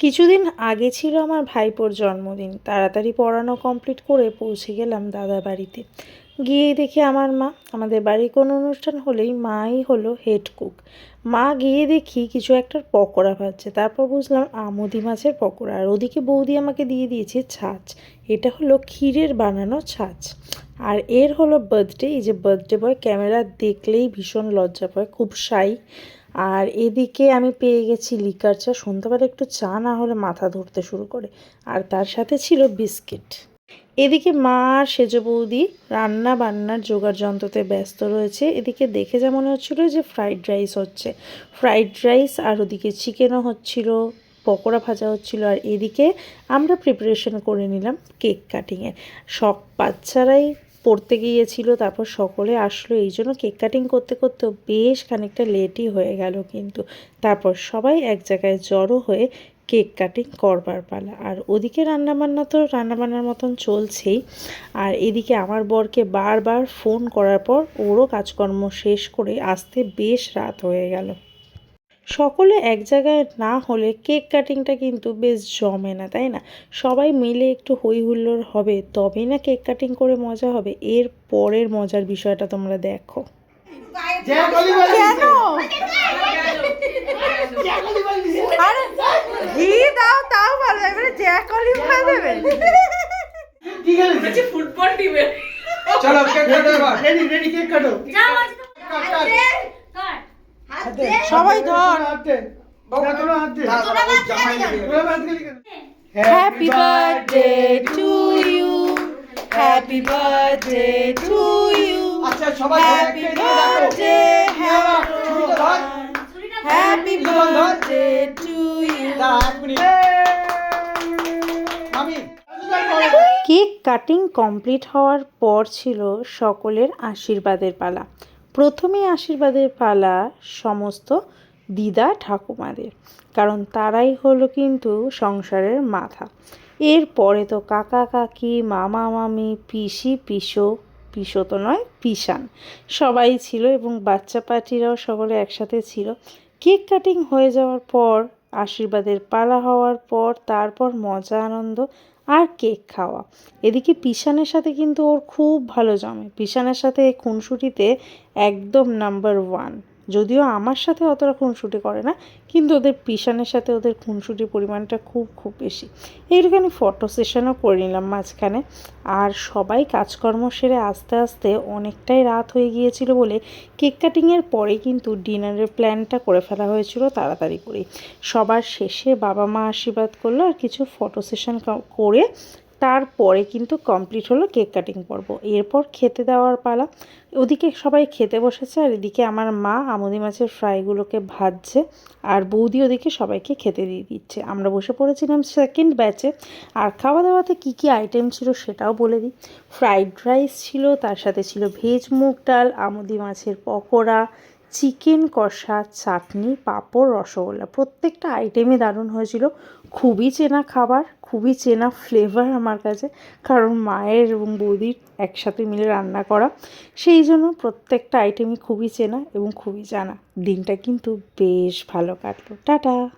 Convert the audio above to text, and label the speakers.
Speaker 1: কিছুদিন আগে ছিল আমার ভাইপোর জন্মদিন। তাড়াতাড়ি পড়ানো কমপ্লিট করে পৌঁছে গেলাম দাদা বাড়িতে। গিয়ে দেখি আমার মা। আমাদের বাড়ির কোনো অনুষ্ঠান হলেই মাই হলো হেড কুক। মা গিয়ে দেখি কিছু একটা পকোড়া ভাজছে। তারপর বুঝলাম আমুদি মাছের পকোড়া। আর ওদিকে বৌদি আমাকে দিয়ে দিয়েছে ছাঁচ। এটা হলো ক্ষীরের বানানো ছাঁচ। আর এর হলো বার্থডে এই যে বার্থডে বয় ক্যামেরা দেখলেই ভীষণ লজ্জা পায়। খুব সাই আর এদিকে আমি পেয়ে গেছি লিকার চা। সন্ধ্যাবেলা একটু চা না হলে মাথা ধরতে শুরু করে। আর তার সাথে ছিল বিস্কিট। এদিকে মা আর সেজ বৌদি রান্না বান্নার জোগাড় যন্ত্রতে ব্যস্ত রয়েছে। এদিকে দেখে যা মনে হচ্ছিল যে ফ্রাইড রাইস হচ্ছে। ফ্রাইড রাইস আর ওদিকে চিকেনও হচ্ছিল, পকোড়া ভাজা হচ্ছিল। আর এদিকে আমরা প্রিপারেশন করে নিলাম কেক কাটিংয়ের সব বাচ্চারাই পড়তে গিয়েছিল, তারপর সকলে আসলো। এই জন্য কেক কাটিং করতে করতে বেশ খানিকটা লেটই হয়ে গেল কিন্তু। তারপর সবাই এক জায়গায় জড়ো হয়ে কেক কাটিং করবার পালা। আর ওদিকে রান্নাবান্না তো রান্নাবান্নার মতন চলছেই। আর এদিকে আমার বরকে বারবার ফোন করার পর ওরও কাজকর্ম শেষ করে আসতে বেশ রাত হয়ে গেল। সকলে এক জায়গায় না হলে কেক কাটিংটা কিন্তু বেশ জমে না তাই না? সবাই মিলে একটু হই হুল্লোড় হবে তবেই না কেক কাটিং করে মজা হবে। এর পরের মজার বিষয়টা তোমরা দেখো।
Speaker 2: কেন? আরে ঘি দাও তাও ভালো এবারে জ্যাক অলিভ খাই দেবে
Speaker 3: ফুটবল টিমের।
Speaker 4: চলো কেক কাটো
Speaker 5: রেডি রেডি কেক কাটো।
Speaker 2: ধর
Speaker 5: হাত হাত। গেলি
Speaker 2: happy birthday to you happy birthday to you
Speaker 4: আচ্ছা সবাই
Speaker 2: happy birthday happy birthday to you
Speaker 1: cake cutting complete হওয়ার পর ছিল সকলের আশীর্বাদের পালা। প্রথমেই আশীর্বাদের পালা সমস্ত দিদা ঠাকুমাদের, কারণ তারাই হলো কিন্তু সংসারের মাথা। এরপরে তো কাকা, কাকি, মামা, মামি, পিসি, পিসো পিসো তো নয়, পিসান। সবাই ছিল এবং বাচ্চা পার্টিরাও সকলে একসাথে ছিল। কেক কাটিং হয়ে যাওয়ার পর, আশীর্বাদের পালা হওয়ার পর, তারপর মজা, আনন্দ কেক খাওয়া। এদিকে পিসানের সাথে কিন্তু ওর খুব ভালো জমে। পিসানের সাথে খুনসুটিতে একদম নাম্বার ওয়ান যদিও আমার সাথে অতটা খুনসুটি করে না, কিন্তু ওদের পিসানের সাথে ওদের খুনসুটির পরিমাণটা খুব খুব বেশি। এইটুখানি ফটো সেশনও করে নিলাম মাঝখানে। আর সবাই কাজকর্ম সেরে আস্তে আস্তে অনেকটাই রাত হয়ে গিয়েছিল বলে কেক কাটিংয়ের পরে কিন্তু ডিনারের প্ল্যানটা করে ফেলা হয়েছিল তাড়াতাড়ি করেই। সবার শেষে বাবা মা আশীর্বাদ করল আর কিছু ফটো সেশন করে তারপরে কিন্তু কমপ্লিট হলো কেক কাটিং পর্ব। এরপর খেতে দেওয়ার পালা। ওদিকে সবাই খেতে বসেছে আর এদিকে আমার মা আমুদি মাছের ফ্রাইগুলোকে ভাজছে আর বৌদি ওদিকে সবাইকে খেতে দিয়ে দিচ্ছে। আমরা বসে পড়েছিলাম সেকেন্ড ব্যাচে আর খাওয়া দাওয়াতে কী কী আইটেম ছিল সেটাও বলে দিই। ফ্রাইড রাইস ছিল, তার সাথে ছিল ভেজ মুগ ডাল, আমুদি মাছের পকোড়া চিকেন কষা, চাটনি, পাঁপড়, রসগোল্লা, প্রত্যেকটা আইটেমই দারুণ হয়েছিল। খুবই চেনা খাবার, খুবই চেনা ফ্লেভার আমার কাছে, কারণ মায়ের এবং বৌদির একসাথে মিলে রান্না করা। সেই জন্য প্রত্যেকটা আইটেমই খুবই চেনা এবং খুবই জানা। দিনটা কিন্তু বেশ ভালো কাটলো। টাটা!